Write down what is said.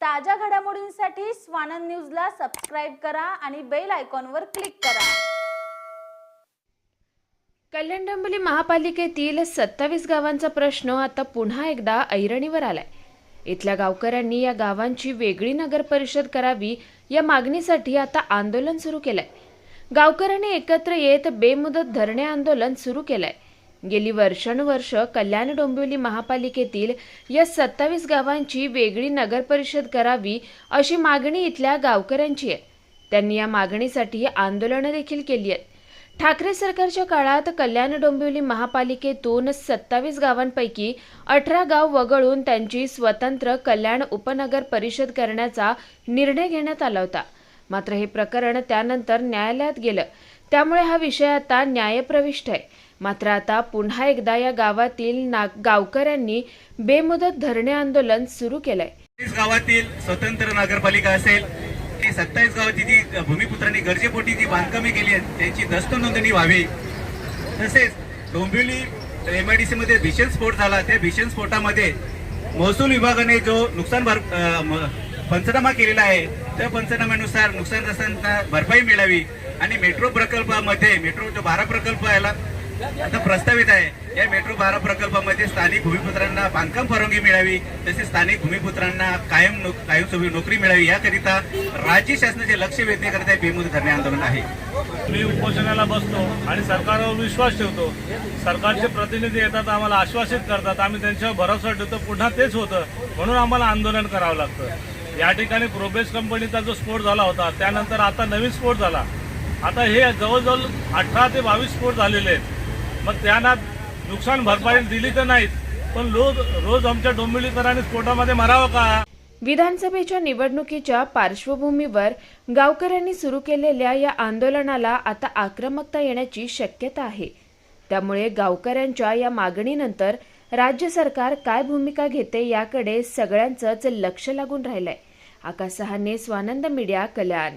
ताज्या घडामोडींसाठी स्वानंद न्यूजला सबस्क्राईब करा आणि बेल आयकॉनवर क्लिक करा. कल्याण डोंबिवली महापालिकेतील सत्तावीस गावांचा प्रश्न आता पुन्हा एकदा ऐरणीवर आलाय. इथल्या गावकऱ्यांनी या गावांची वेगळी नगर परिषद करावी या मागणीसाठी आता आंदोलन सुरू केलंय. गावकऱ्यांनी एकत्र येत बेमुदत धरणे आंदोलन सुरू केलंय. गेली वर्षानुवर्ष कल्याण डोंबिवली महापालिकेतील या सत्तावीस गावांची वेगळी नगर परिषद करावी अशी मागणी इथल्या गावकऱ्यांची आहे. त्यांनी या मागणीसाठी आंदोलनं देखील केली आहेत. ठाकरे सरकारच्या काळात कल्याण डोंबिवली महापालिकेतून सत्तावीस गावांपैकी अठरा गाव वगळून त्यांची स्वतंत्र कल्याण उपनगर परिषद करण्याचा निर्णय घेण्यात आला होता. मात्र हे प्रकरण त्यानंतर न्यायालयात गेलं. त्यामुळे हा विषय आता न्यायप्रविष्ट आहे. मात्र आता पुन्हा एकदा या गावातील ना गावकऱ्यांनी बेमुदत धरणे आंदोलन सुरू केलंय. गावातील स्वतंत्र नगरपालिका असेल ती सत्तावीस गावाची जी भूमिपुत्रांनी गरजेपोटी जी बांधकामे केली आहेत त्यांची दस्त नोंदणी व्हावी. तसेच डोंबिवली एमआयडीसी मध्ये भीषण स्फोट झाला. त्या भीषण स्फोटामध्ये महसूल विभागाने जो नुकसान भर म- पंचनामा केलेला आहे त्या पंचनाम्यानुसार नुकसानग्रस्तांना भरपाई मिळावी. आणि मेट्रो प्रकल्पामध्ये मेट्रो जो बारा प्रकल्प आहे प्रस्तावित आहे. या मेट्रो बारा प्रकल्पामध्ये स्थानिक भूमिपुत्रांना बांधकाम परवानगी मिळावी तसेच स्थानिक भूमिपुत्रांना कायम नो, कायमस्वरूपी नोकरी मिळावी याकरिता राज्य शासनाचे लक्ष वेधण्याकरिता हे बेमुदत धरणे आंदोलन आहे. मी उपोषणाला बसतो आणि सरकारवर विश्वास ठेवतो. सरकारचे प्रतिनिधी येतात आम्हाला आश्वासित करतात. आम्ही त्यांच्यावर भरोसा ठेवतो. पुन्हा तेच होतं. म्हणून आम्हाला आंदोलन करावं लागतं. या ठिकाणी प्रोबेस कंपनीचा जो स्फोट झाला होता त्यानंतर आता नवीन स्फोट झाला. आता हे जवळजवळ अठरा ते बावीस स्फोट झालेले आहेत. मग त्यांना नुकसान भरपाई दिली तर नाहीत. पण रोज रोज आमच्या डोंबिवलीकरांनी स्फोटामध्ये मरावं का? विधानसभेच्या निवडणुकीच्या पार्श्वभूमीवर गावकऱ्यांनी सुरू केलेल्या या आंदोलनाला आता आक्रमकता येण्याची शक्यता आहे. त्यामुळे गावकऱ्यांच्या या मागणीनंतर राज्य सरकार काय भूमिका घेते याकडे सगळ्यांचंच लक्ष लागून राहिलंय. आकाशहाने स्वानंद मीडिया कल्याण.